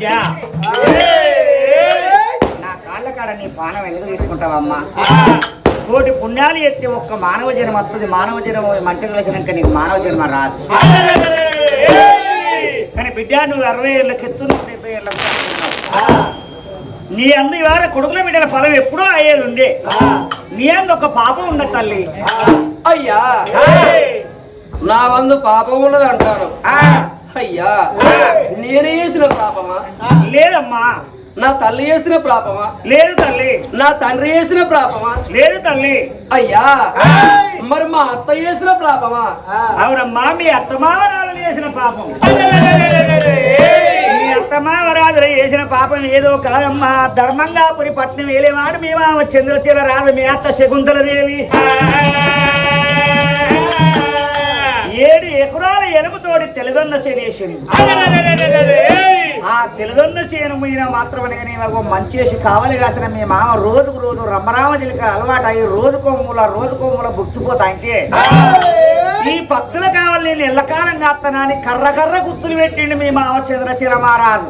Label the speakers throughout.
Speaker 1: బిడ్డ నా కాళ్ళ కాడ నీ పానం ఎందుకు తీసుకుంటావమ్మా? కోటి పుణ్యాలు ఎత్తి ఒక్క మానవ జన్మ వస్తుంది. మానవ జన్మ మంచిగా వచ్చినాక నీకు మానవ జన్మ రాదు. కానీ బిడ్డ నువ్వు అరవై ఏళ్ళకి ఎత్తున్నావు డెబ్బై ఏళ్ళకి. నీ అందు ఇవాళ కొడుకుల బిడ్డల ఫలం ఎప్పుడో అయ్యేది ఉండే నీ అందు ఒక పాపం ఉన్న తల్లి.
Speaker 2: అయ్యా. నా వందు పాపం ఉన్నది అంటారు.
Speaker 1: ఆ,
Speaker 2: అయ్యా నేను చేసిన పాపమా
Speaker 1: లేదమ్మా
Speaker 2: నా తల్లి చేసిన పాపమా
Speaker 1: లేదు తల్లి
Speaker 2: నా తండ్రి చేసిన పాపమా
Speaker 1: లేదు తల్లి
Speaker 2: అయ్యా మరి మా అత్త చేసిన పాపమా
Speaker 1: అవునమ్మా మీ అత్తమావరాలు చేసిన పాపం మీ అత్తమావరాలు చేసిన పాపం ఏదో కాదమ్మా ధర్మంగాపురి పట్నం వేలేవాడు మీ మామ చంద్రచీల రాదు మీ అత్త శకుంతల దేవి ఎకరాల ఎలుపుతోడి తెలుగొన్న శనేశ్వరి. ఆ తెలుగొన్న చేను మీద మాత్రమే కానీ మంచేసి కావాలి కాసిన మీ మామ రోజుకు రోజు రమ్మరామ జిలిక అలవాటు అయ్యి రోజు కొమ్ముల రోజు కొమ్ముల బుక్కిపోతా అంటే ఈ పక్షుల కావాలి నేను ఎల్లకాలం కాస్తానని కర్ర కర్ర గుర్తులు పెట్టిండు మీ మామ చంద్రచిర మహారాజు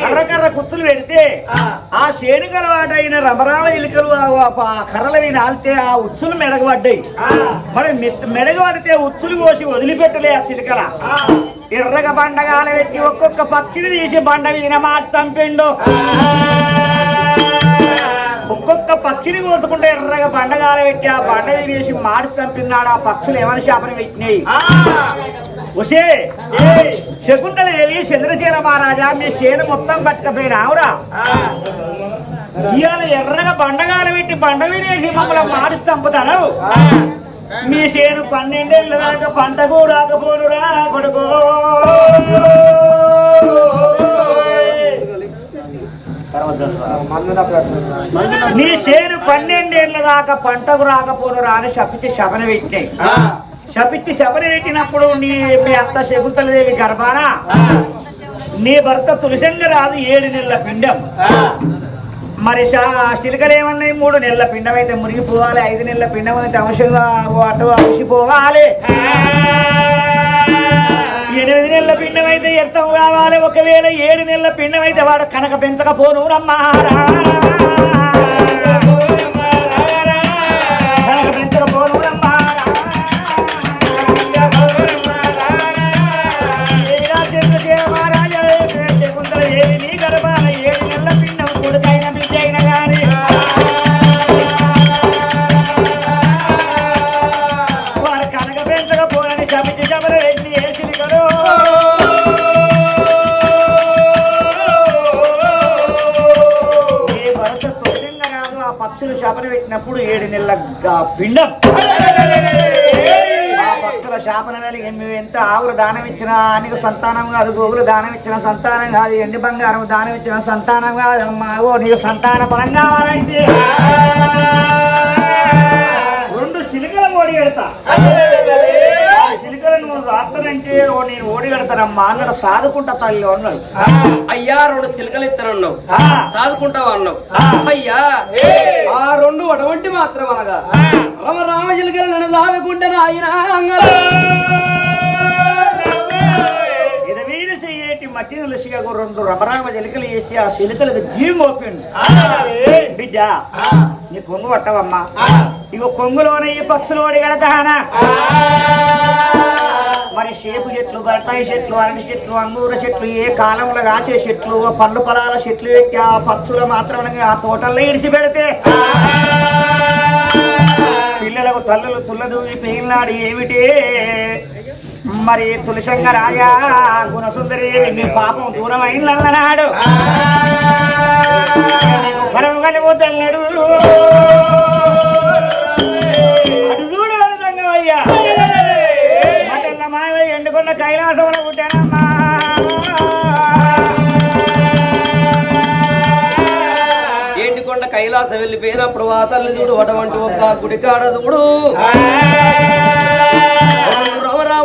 Speaker 1: కర్ర కర్ర కుత్తులు పెడితే ఆ. చేను కలవాటైన రమరామ ఎలుకలు ఆ- ఆ కర్రల మీద ఆల్తే ఆ ఉచ్చులు మెడగబడ్డాయి. మరి మెడగబడితే ఉచ్చులు కోసి వదిలిపెట్టలే ఆ చిలుకల. ఎర్రగా బండగాల పెట్టి ఒక్కొక్క పక్షిని తీసి బండ మీద మాట చంపిండు. ఒక్కొక్క పక్షిని కోసుకుంటే ఎర్రగా బండగాల పెట్టి ఆ బండ వేసి మాడి చంపినాడు ఆ పక్షులు. ఏమని శాపన పెట్టినాయి? ఉషే శకుంతల దేవి చంద్రచీర మహారాజా మీ చేను మొత్తం పట్టుకపోయి రావురా ఇవాళ ఎర్రగా బండగాలు పెట్టి బండ వినేసి మమ్మల్ని మారి చంపుతాను మీ చేను పన్నెండేళ్ళ దాకా పంటకు రాకపోరురా కొడుకో. నీ చేను పన్నెండేళ్ళ దాకా పంటకు రాకపోనురా అని శపించి శపన పెట్టినాయి. శపించి శపన పెట్టినప్పుడు నీ మీ అత్త శకుంతలదేవి గర్భాన నీ భర్త తులసంగ రాదు ఏడు నెలల పిండం. మరి శిలకలు ఏమన్నాయి మూడు నెలల పిండం అయితే మురిగిపోవాలి ఐదు నెలల పిండం అయితే అంశంగా అటు అలసిపోవాలి. ఎనిమిది నెలల పిండం అయితే ఎర్థం కావాలి. ఒకవేళ ఏడు నెలల పిండం అయితే వాడు కనక పెంచకపోను రమ్మారా సంతానం కాదు గోగులు దానం ఇచ్చిన సంతానం కాదు ఎండి బంగారం దానం ఇచ్చిన సంతానం కాదు అమ్మా. ఓ నీకు సంతాన బలం కావాలంటే. రెండు చిలుకల ఓడి పెడతా. చిలుకలు నువ్వు రాత్రంటే ఓ నేను ఓడి పెడతానమ్మా అన్నాడు. సాదుకుంటా తల్లి అన్నాడు.
Speaker 2: అయ్యా రెండు సిలకలు ఇస్తానన్నావు సాదుకుంటావా అన్నావు. అయ్యా ఆ రెండు అటువంటి మాత్రం అనగా రామ రామ చిలకలు నన్ను సాదుకుంటే ఆయన
Speaker 1: ఇది వీరు చెయ్యేటి మట్టి నిలిసిగా రెండు రమరామ చిలుకలు వేసి ఆ చిలుకలకు జీవం ఓపిండు బిడ్డ నీ కొంగు పట్టవమ్మా. ఇగో కొంగులోన ఈ పక్షులు ఓడి కడతానా మరి షేపు చెట్లు బత్తాయి చెట్లు అరటి చెట్లు అంగూర చెట్లు ఏ కాలంలో కాచే చెట్లు పండ్లు పొలాల చెట్లు పెట్టి ఆ పక్షులు మాత్రం ఆ తోటల్లో ఇడిచి పెడితే పిల్లలకు తల్లులు తుల్లదూవి పెయిల్నాడు ఏమిటి? మరి తులసంగ రాజా గుణసుందరి మీ పాపం దూరమైందన్నాడు అయిందన్నాడు ఫలం కలిపోతున్నాడు అటు చూడు అయ్యా. మటల్ల మాయ ఎండుకున్న కైలాసంలో పుట్టానమ్మా.
Speaker 2: కైలాసం వెళ్ళిపోయినప్పుడు ఆ తల్లి చూడు అటువంటి ఒక గుడికాడదు చూడు.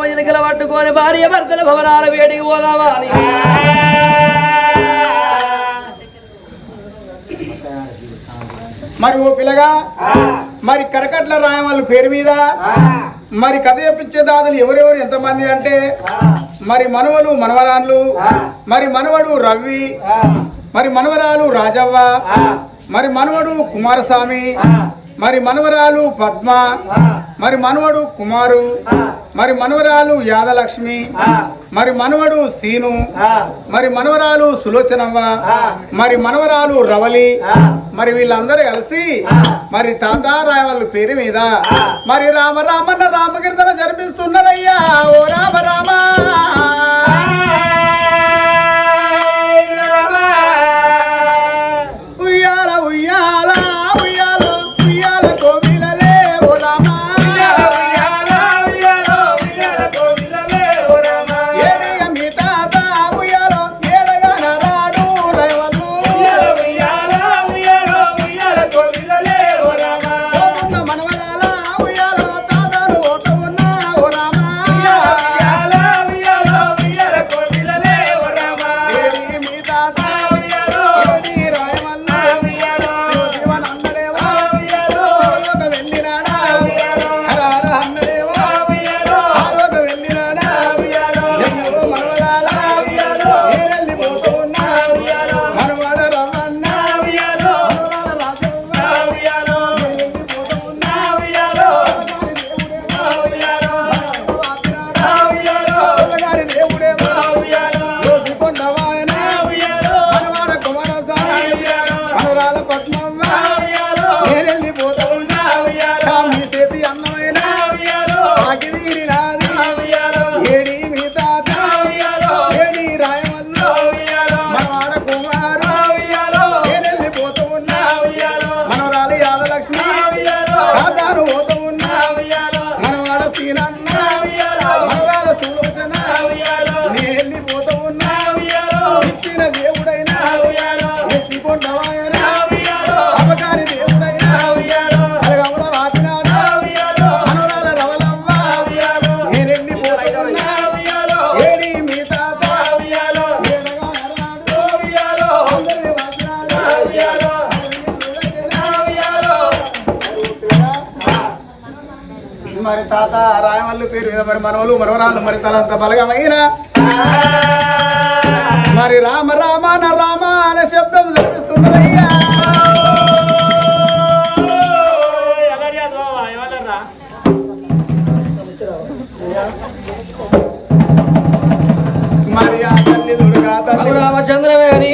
Speaker 2: రామ పట్టుకొని భార్య భర్తల భవనాల వేడికి పోదామా అని.
Speaker 3: మరి ఓ పిల్లగా మరి కరకట్ల రాయవాళ్ళ పేరు మీద మరి కథ చెప్పించే దాదులు ఎవరెవరు ఎంతమంది అంటే మరి మనవలు మనవరాన్లు మరి మనవడు రవి మరి మనవరాలు రాజవ్వ మరి మనవడు కుమారస్వామి మరి మనవరాలు పద్మ మరి మనవడు కుమారు మరి మనవరాలు యాదలక్ష్మి మరి మనవడు సీను మరి మనవరాలు సులోచనవ్వ మరి మనవరాలు రవలి మరి వీళ్ళందరూ కలిసి మరి తాత రాయవాళ్ళ పేరు మీద మరి రామ రామన్న రామకీర్తన జరిపిస్తున్నారయ్యా ఓ రామ రామ. మరి మనవలు మనవరాలు మరి తలంత బలగమైన. మరి రామ రామ న రామ అనే శబ్దం చూపిస్తున్నారయ్యా మరి
Speaker 2: రామచంద్రవేణి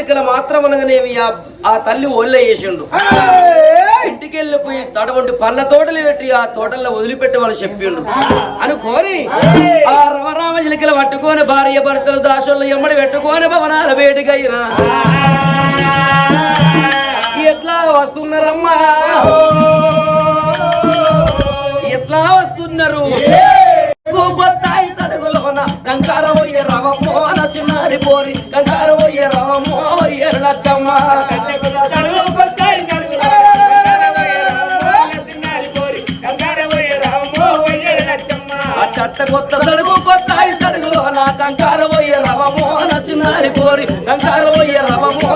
Speaker 2: ఎలికల మాత్రం అనగానేవి ఆ- తల్లి ఒళ్ళ వేసిండు
Speaker 3: ఏయ్!
Speaker 2: ఇంటికి వెళ్ళిపోయి తడవంటి పళ్ళ తోటలు పెట్టి ఆ తోటల్లో వదిలిపెట్టి వాళ్ళు చెప్పిండు. అనుకోని ఆ రమరామ ఎలికలు పట్టుకొని భార్య భర్తలు దాసులు ఎమ్మడి పెట్టుకొని భవనాల వేడికైనా ఎట్లా వస్తున్నారమ్మా? ఎట్లా వస్తున్నారు? కొత్తాయి తడుగులోన కంకార పోయే రవమ్మో నచ్చినారి పోరి కంకార పోయే రవమ్మో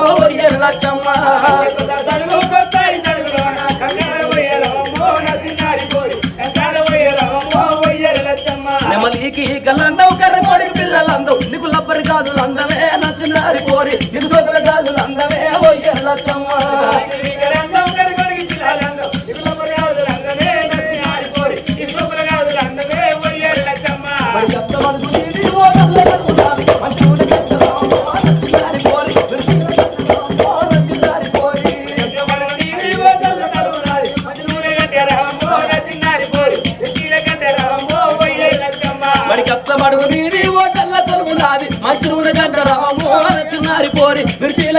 Speaker 2: ఎర్రచ్చమ్మ ఆ చట్ట కొత్త తడుగు కొత్తాయి తడుగులోన కంకార పోయే రవమ్మో నచ్చినారి పోరి కంకార పోయే రవమ్మో ఎర్రచ్చమ్మ నెమ్మదికి గల్లందవు కర్ర కొడి పిల్లలందవు నీకు లబ్బరి కాదు అందమే నచ్చినారి పోరి గాజులు అందమే ఓ ఎర్రచ్చమ్మ మరి కష్టమడుగు నీది ఓటల్ల తలుపు నాది. మంచి చిన్నారి పోరి మిర్చీల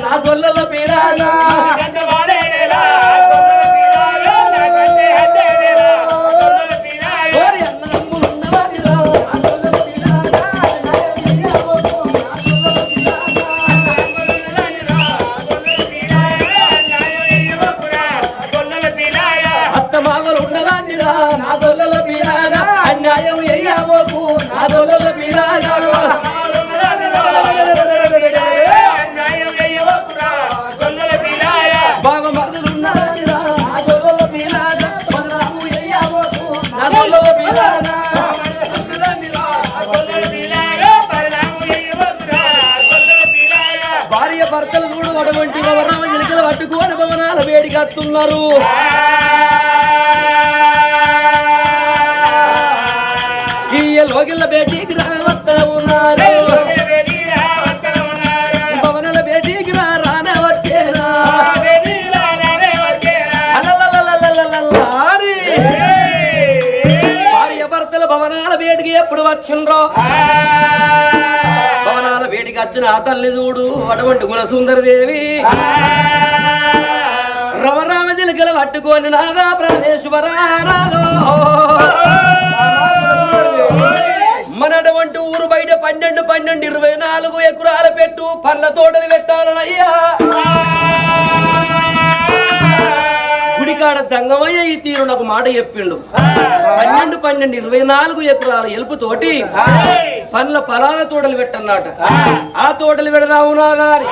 Speaker 2: నా గొల్లలో కోగిళ్ళ బేటీకి రావస్తా భవనాల బేటికి ఎప్పుడు వచ్చిండ్రో? భవనాల వచ్చిన ఆ తల్లి చూడు అటువంటి గుణసుందరి దేవి రమరామ జిలకలు పట్టుకొని నాదా మన ఊరు బయట పన్నెండు పన్నెండు ఇరవై నాలుగు ఎకరాల పెట్టు. పళ్ళ తోటలు పెట్టాలనయ్యా. గుడికాడ జంగమయ్య ఈ తీరు నాకు మాట చెప్పిండు. పన్నెండు పన్నెండు ఇరవై నాలుగు ఎకరాల ఎలుపు తోటి పండ్ల ఫలాల తోటలు పెట్టన్నట. ఆ తోటలు పెడదాము నాగారి.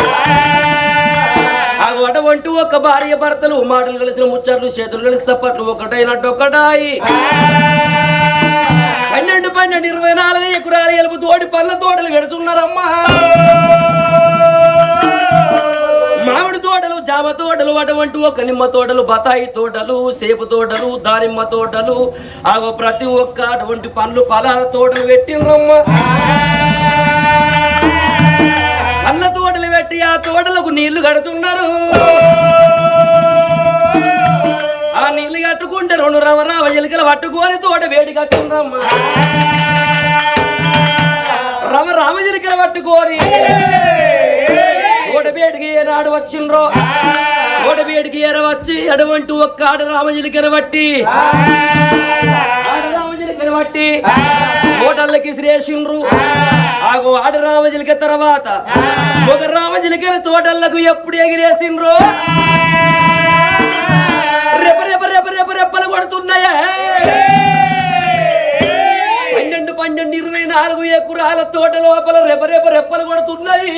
Speaker 2: ఆ అటువంటి ఒక భార్య భర్తలు మాటలు కలిసిన ముచ్చట్లు చేతులు కలిసి తప్పట్లు ఒకటైనట్టు ఒకటాయి పన్నెండు పన్నెండు ఇరవై నాలుగు ఎకరాలు ఎలుపు తోటి పళ్ళ తోటలు పెడుతున్నారమ్మా. మామిడి తోటలు జామ తోటలు అటువంటి ఒక నిమ్మ తోటలు బతాయి తోటలు సేపు తోటలు దానిమ్మ తోటలు. అవి ప్రతి ఒక్క అటువంటి పండ్లు ఫలాల తోటలు పెట్టినమ్మా పండ్ల తోటలు పెట్టి ఆ తోటలకు నీళ్ళు కడుతున్నారు. ఆ నీళ్ళు కట్టుకుంటే రెండు రవరావ ఎలుకలు పట్టుకొని తోట వేడి కట్టుకుందమ్మా రవ రామ ఎలుకలు పట్టుకోరి తోట వేడికి ఏనాడు వచ్చిండ్రో? తోట వేడికి ఎరవచ్చి అటువంటి ఒక్క ఆడ రామ ఎలుకలు పట్టి బట్టి హోటళ్ళకి శ్రేషుండ్రు ఆగో ఆడ రామజలిక తర్వాత ఒక రామజలికల తోటళ్ళకు ఎప్పుడు ఎగిరేసిండ్రు? కొడుతున్నాయా పన్నెండు పన్నెండు ఇరవై నాలుగు ఎకరాల తోట లోపల రెప రెప రెప్పలు కొడుతున్నాయి.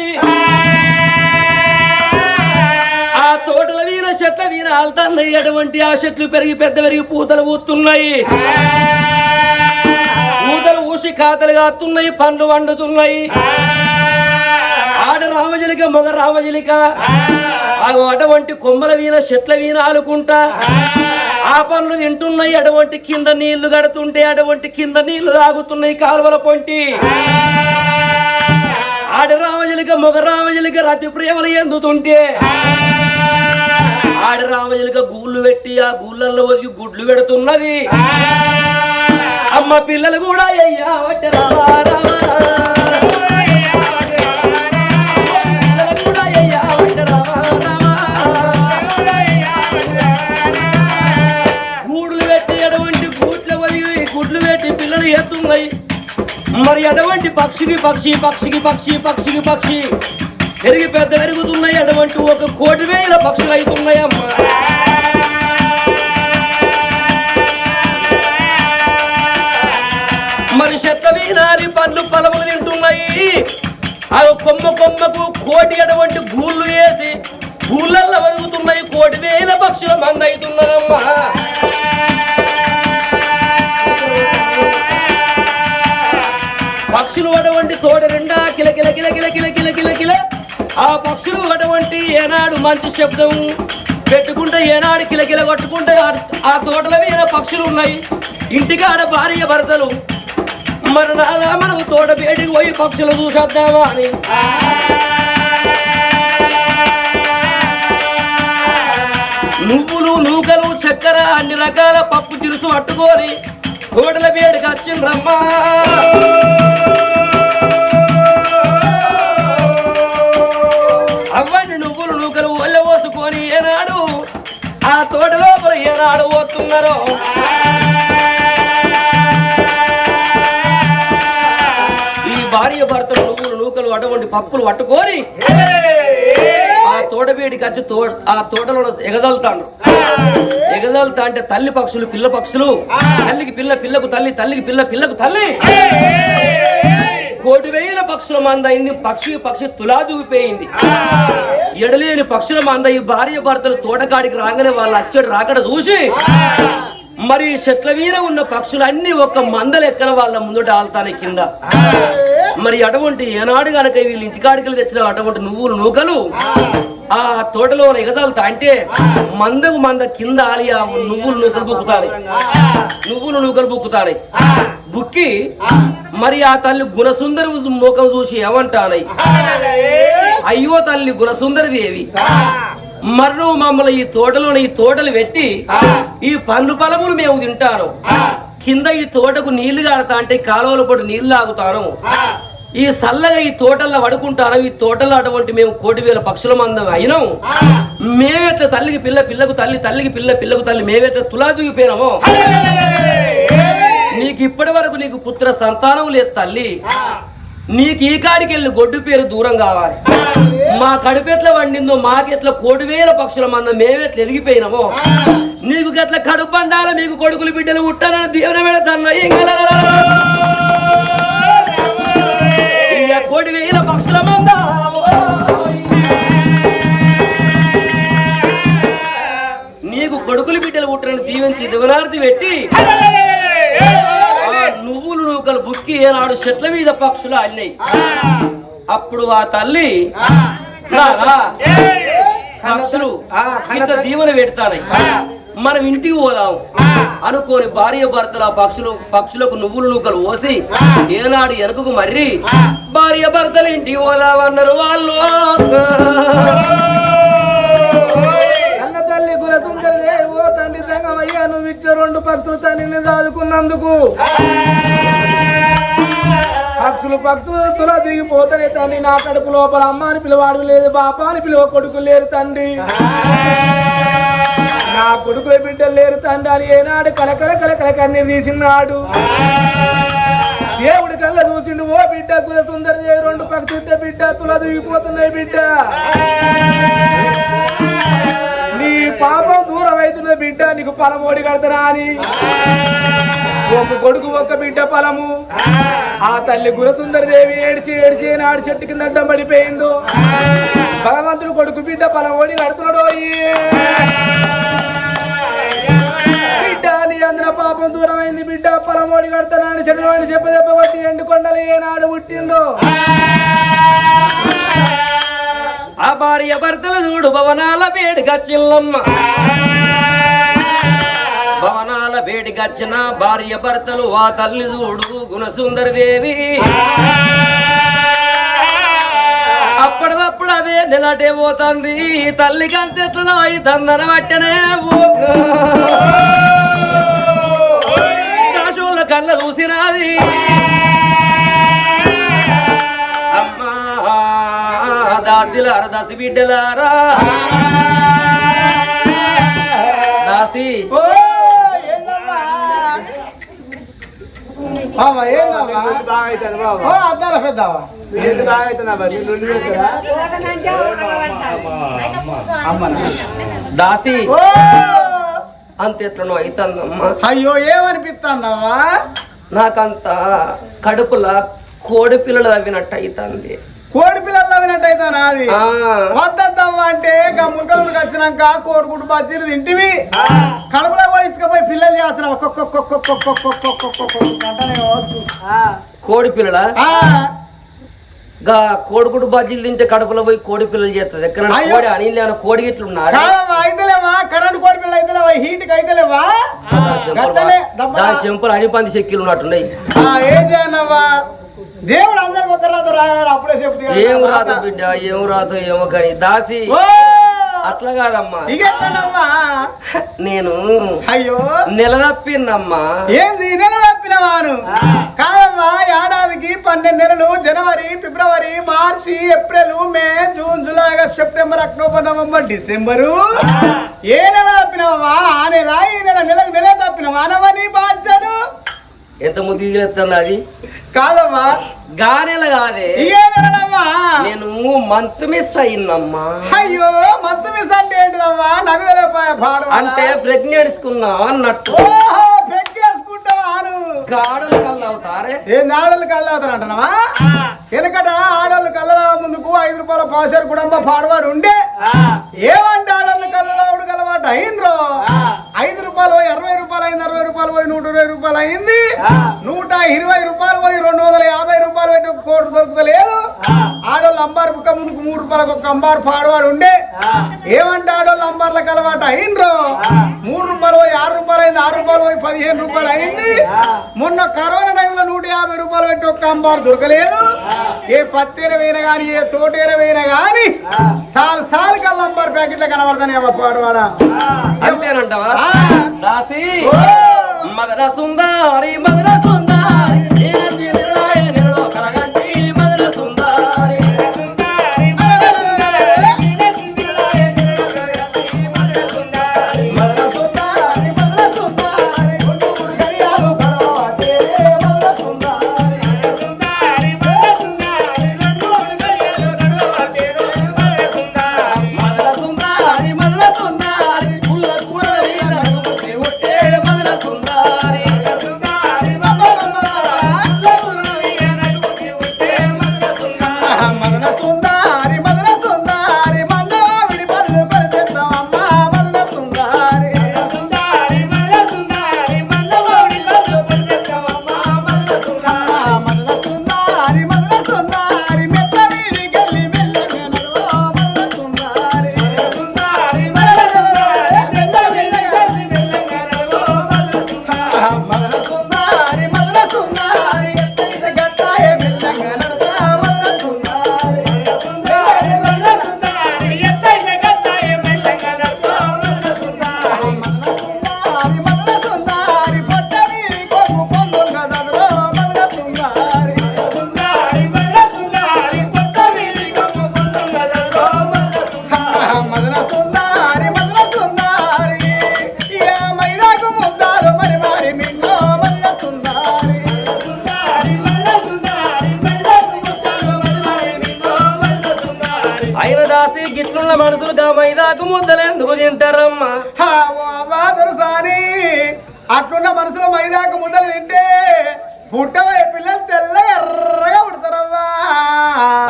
Speaker 2: ఆ తోటల వీణ చెట్ల వీణ ఆల్తున్నాయి అటువంటి ఆ చెట్లు పెరిగి పెద్ద పెరిగి పూతలు ఊతున్నాయి పూతలు ఊసి ఖాతలు కాస్తున్నాయి పండ్లు వండుతున్నాయి. ఆడ రామజలిక మొగ రామజలిక. అటువంటి కొమ్మల వీణ చెట్ల వీణ ఆలుకుంటా ఆ పనులు తింటున్నాయి అటువంటి కింద నీళ్ళు గడుతుంటే అటువంటి కింద నీళ్ళు తాగుతున్నాయి కాలువల పొంటి. ఆడరామజలిక మొగరామజలిక రతి ప్రేమలు ఎందుతుంటే? ఆడరామజలిక గూళ్ళు పెట్టి ఆ గూళ్ళల్లో వదిలి గుడ్లు పెడుతున్నది. అమ్మ పిల్లలు కూడా అయ్యా పిల్లలు మరి ఎటువంటి పక్షికి పక్షి పక్షికి పక్షి పక్షికి పక్షి. పెరిగి పెద్ద పెరుగుతున్నాయి అటువంటి ఒక కోటి వేల పక్షులు అవుతున్నాయమ్మా మరి చెత్త వీనారి పండ్లు పొలములు తింటున్నాయి. ఆ కొమ్మ కొమ్మకు కోటి అటువంటి గూళ్ళు వేసి గూళ్ళల్లో వరుగుతున్నాయి కోటి వేల పక్షుల అవుతున్నాయమ్మా తోట రెండా కిల కిల కిల కిల కిల కిల కిల కిల. ఆ పక్షులు అటువంటి ఏనాడు మంచి శబ్దం పెట్టుకుంటే ఏనాడు కిల కిల కొట్టుకుంటే ఆ- తోటల మీద పక్షులు ఉన్నాయి. ఇంటికాడ భార్య భర్తలు. మరి నాదా మనం తోట బయటికి పోయి పక్షులు చూసేద్దామా అని. నువ్వులు నూకలు చక్కెర అన్ని రకాల పప్పు తిరుసు పట్టుకొని తోటల వేడికి వచ్చిండ్రమ్మా. అవ్వండి నువ్వులు నూకలు ఒళ్ళ పోసుకొని ఏనాడు? ఆ తోట లోపల ఏనాడు పోతున్నారో? ఈ భార్య భర్తలు నువ్వులు నూకలు అటువంటి పప్పులు పట్టుకొని ఆ తోట వేడికి వచ్చి తో ఆ తోటలో ఎగదలుతాడు ఎగదలుతా అంటే తల్లి పక్షులు పిల్ల పక్షులు. తల్లికి పిల్ల పిల్లకు తల్లి తల్లికి పిల్ల పిల్లకు తల్లి. కోటి వేల పక్షుల మంద అయింది. పక్షి పక్షి తులా దూగిపోయింది ఎడలేని పక్షుల మంద ఈ భార్య భర్తలు తోటకాడికి రాగానే వాళ్ళు అచ్చడి రాకడ చూసి మరి చెట్ల మీద ఉన్న పక్షులు అన్ని ఒక మంద లెక్కన వాళ్ళ ముందుట ఆల్తానే కింద. మరి అటువంటి ఏనాడు గనక వీళ్ళు ఇంటికాడికి తెచ్చిన అటువంటి నువ్వులు నూకలు ఆ. తోటలో ఎగదాలుతా అంటే మందకు మంద కింద ఆలి ఆ నువ్వులు నూకలు బుక్కుతాయి నువ్వులు నూకలు బుక్కుతాయి బుక్కి మరి ఆ తల్లి గుణసుందరి ముఖం చూసి ఏమంటానై? అయ్యో తల్లి గుణసుందరి దేవి మరి నువ్వు మమ్మల్ని ఈ తోటలో ఈ తోటలు పెట్టి ఈ పండు పొలములు మేము తింటాను. కింద ఈ తోటకు నీళ్ళు కాడతా అంటే కాలువల పొడి నీళ్ళు లాగుతాను ఈ చల్లగా ఈ తోటల్లో పడుకుంటాను. ఈ తోటలో అటువంటి మేము కోటి వేల పక్షుల మందం అయినాం మేమెట్లా తల్లికి పిల్ల పిల్లకు తల్లి తల్లికి పిల్ల పిల్లకు తల్లి మేమెట్లా తులా దిగిపోయినామో నీకు ఇప్పటి వరకు నీకు పుత్ర సంతానం లేదు తల్లి. నీకు ఈ కాడికి వెళ్ళి గొడ్డు పేరు దూరం కావాలి. మా కడుపెట్ల వండిందో మాకెట్లా కోటి వేల పక్షుల మంద మేమెట్లా ఎదిగిపోయినామో. నీకు గట్ల కడుపు పండాల మీకు కొడుకులు బిడ్డలు పుట్టాలని దీవెన పెడతాను కోటి వేల పక్షుల మంద. నీకు కొడుకులు బిడ్డలు పుట్టని దీవించి దివనార్తి పెట్టి బుక్కి ఏనాడు చెట్ల మీద పక్షులు అన్నాయి అప్పుడు ఆ తల్లి పక్షులు ఇంత దీవెన పెడతాడు మనం ఇంటికి పోదాం. అనుకోని భార్య భర్తల పక్షులు పక్షులకు నువ్వులు నూకలు పోసి ఏనాడు వెనుకకు మర్రి భార్య భర్తలు ఇంటికి పోదామన్నారు వాళ్ళు.
Speaker 4: తల్లి ఓ తండ్రి సంగమయ్యా నువ్వు ఇచ్చే రెండు పక్షులు తండ్రిని దాదుకున్నందుకు పక్షులు పక్షులు తులా తండ్రి. నా కడుపు లోపల అమ్మ అని పిలవాడు లేదు బాప అని పిలువ కొడుకు లేరు తండ్రి. నా కొడుకుల బిడ్డలు లేరు తండ్రి అని ఏనాడు కలకల కలకల కన్నీరు తీసినాడు. దేవుడి కళ్ళ చూసిండు ఓ బిడ్డ కుల సుందరి రెండు పక్షుల బిడ్డ తులా దిగిపోతున్నాయి బిడ్డ. నీ పాపం దూరం అవుతున్న బిడ్డ నీకు పరమోడి కడతరా అని? ఒక కొడుకు ఒక బిడ్డ ఫలము. ఆ తల్లి గురసుందరదేవి ఏడిచి ఏడిచి నాడు చెట్టు కింద అడ్డం పడిపోయిందో. బలవంతుడు కొడుకు బిడ్డ ఫలం ఓడి నడుతున్నాడు బిడ్డ అని అందర పాపం దూరమైంది. బిడ్డ ఫలం ఓడి కడతానని చెడువాడిని చెప్పదెప్ప కొట్టి ఎండుకొండలు ఏనాడు పుట్టిండో
Speaker 2: ఆ భార్య భర్తలు చూడు భవనాల వేడిగా చిల్లమ్మ. భవనాల వేడి గచ్చిన భార్య భర్తలు ఆ తల్లి చూడు గుణసుందరి దేవి అప్పటికప్పుడు అదే నిలటే పోతుంది తల్లి కంతెట్లో ఈ దందన పట్టనే దాసుల కళ్ళ చూసినాది అమ్మా దాసిలారా దాసి బిడ్డలారా. దాసి
Speaker 3: ఓ
Speaker 4: బాబా ఏం బాబా అద్దాల
Speaker 3: పెద్దావా?
Speaker 2: దాసి. అంతెట్లనో అవుతుందమ్మా
Speaker 3: అయ్యో ఏమనిపిస్తుందమ్మా?
Speaker 2: నాకంత కడుపులా కోడి పిల్లలు తవ్వినట్టు అవుతుంది
Speaker 3: కోడి పిల్ల అవినట్టయితే నాది వద్దద్దవ్వా అంటే గమ్ములకి వచ్చినాక కోడిగుడ్డు బజ్జీలు తింటివి కడుపులో పోయి ఇసుకపోయి పిల్లలు కావచ్చు.
Speaker 2: కోడి పిల్లల
Speaker 3: ఆ,
Speaker 2: గా కోడిగుడు బాజీలు తింటే కడుపులో పోయి కోడి పిల్లలు చేస్తుంది ఎక్కడ. కోడి అని లేని కోడి గిట్లు ఉన్నారు
Speaker 3: అయితేలేవా కరెంట్ కోడి పిల్లలు అయితేలేవా హీట్కి అయితేలేవా గట్టలే దబ్బా.
Speaker 2: దాని చెంపలు అడిపంది చెక్కిలు ఉన్నట్టున్నాయి
Speaker 3: ఏం దేవుడు అందరికి ఒక రాత అప్పుడే చెప్తే
Speaker 2: ఏం రాదు. బిడ్డ ఏం రాదు ఏమో కానీ దాసి. అట్లా కాదమ్మా. నేను
Speaker 3: అయ్యో!
Speaker 2: నెల తప్పిందమ్మా
Speaker 3: ఏంది ఈ నెల తప్పినవాను కాదమ్మా ఏడాదికి పన్నెండు నెలలు జనవరి ఫిబ్రవరి మార్చి April May June July August September October November December. ఏ నెల తప్పినవా? ఆ నెల ఈ నెల నెలకు నెల తప్పినవా? అనవని బాధ్యను.
Speaker 2: ఎంత ముద్దు చేస్తుంది అది?
Speaker 3: కాదమ్మా.
Speaker 2: గానెల కాదే. నేను మంత్ మిస్ అయిందమ్మా
Speaker 3: అయ్యో మత్తు మిస్ అంటే ఏంటిదమ్మా? నాకు తెలియపాయ పాడు
Speaker 2: అంటే ప్రెగ్నెంట్స్కున్నా అన్నట్టు. గాడలు కళ్ళు అవుతారే
Speaker 3: ఏ ఆడోళ్ళు కళ్ళు అవుతారు అంటున్నావా వెనకట ఆడోళ్ళు కళ్ళ ముందుకు ఐదు రూపాయల పాసర్ కుటుంబ పాడవాడు ఉండే. ఏమంటే ఆడోళ్ళు కళ్ళవుడు కలవాటు అయినరో ఐదు రూపాయలు పోయి అరవై రూపాయలు అయింది అరవై రూపాయలు పోయి నూట ఇరవై రూపాయలు అయింది. నూట ఇరవై రూపాయలు పోయి రెండు వందల యాభై రూపాయలు పెట్టి ఒక కోటి దొరుకుతలేదు. ఆడోళ్ళు అంబారు బుక్క ముందుకు మూడు రూపాయలకు ఒక అంబారు పాడవాడు ఉండే. ఏమంటే ఆడోళ్ళు అంబార్లకు అలవాటు అయినరో మూడు రూపాయలు పోయి ఆరు రూపాయలు అయింది ఆరు రూపాయలు పోయి పదిహేను రూపాయలు అయింది. మొన్న కరోనా టైంలో నూట యాభై రూపాయలు పెట్టి ఒక్క అంబారు దొరకలేదు. ఏ పత్తేర వేయిన గాని ఏ తోటేర వేయిన గాని సాల్ సాల్ కల్లా అంబారు ప్యాకెట్ల కనబడతానే అవ్వ పాడవాడా
Speaker 2: అంతేనంటావా?
Speaker 3: ఓ!
Speaker 2: మదర సుందారి మదర సుందారి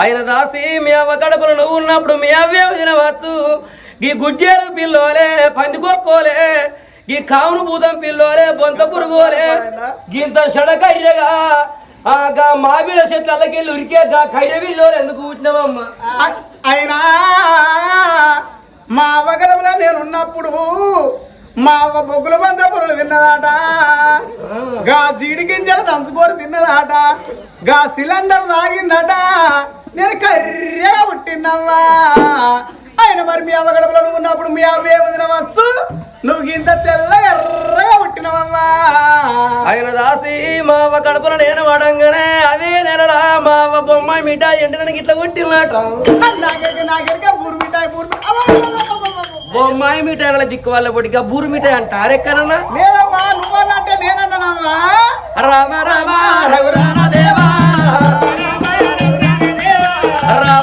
Speaker 2: ఆయన దాసి మీ అవ్వ కడుపులో నువ్వు ఉన్నప్పుడు మీ అవ్వే తినవచ్చు ఈ గుడ్డేరు పిల్లోలే పందికొక్కోలే ఈ కావును భూతం పిల్లోలే బొంత పురుగోలే. గింత షడకయ్యగా ఆ గా మామిడ చెట్లకెళ్ళి ఉరికే గా ఎందుకు
Speaker 3: అ- అయినా మా అవ్వగడలో నేను ఉన్నప్పుడు మా అవ్వ బొగ్గుల బంద పొరలు తిన్నదాట. గా జీడి గింజలు దంచుకొని తిన్నదాట. గా సిలిండర్ తాగిందట. నేను కర్రెగా పుట్టినవ్వా ఆయన మరి మీ అవ్వగడపలో నువ్వు ఉన్నప్పుడు మీ అవ్వ ఏమి తినవచ్చు నువ్వు ఇంత తెల్ల ఎర్రగా పుట్టినవమ్మా.
Speaker 2: ఆయన దాసి మా అవ్వ కడుపులో నేను వాడంగానే అదే నెలలా మా అవ్వ బొమ్మ మిఠాయి ఎండడానికి ఇట్లా పుట్టినట
Speaker 3: మిఠాయి
Speaker 2: బొమ్మాయి మిఠాయి దిక్కు వాళ్ళ పొడిగా బూరు మిఠాయి అంటారు ఎక్కడన్నా రామ రామ రఘురామ దేవా. రామ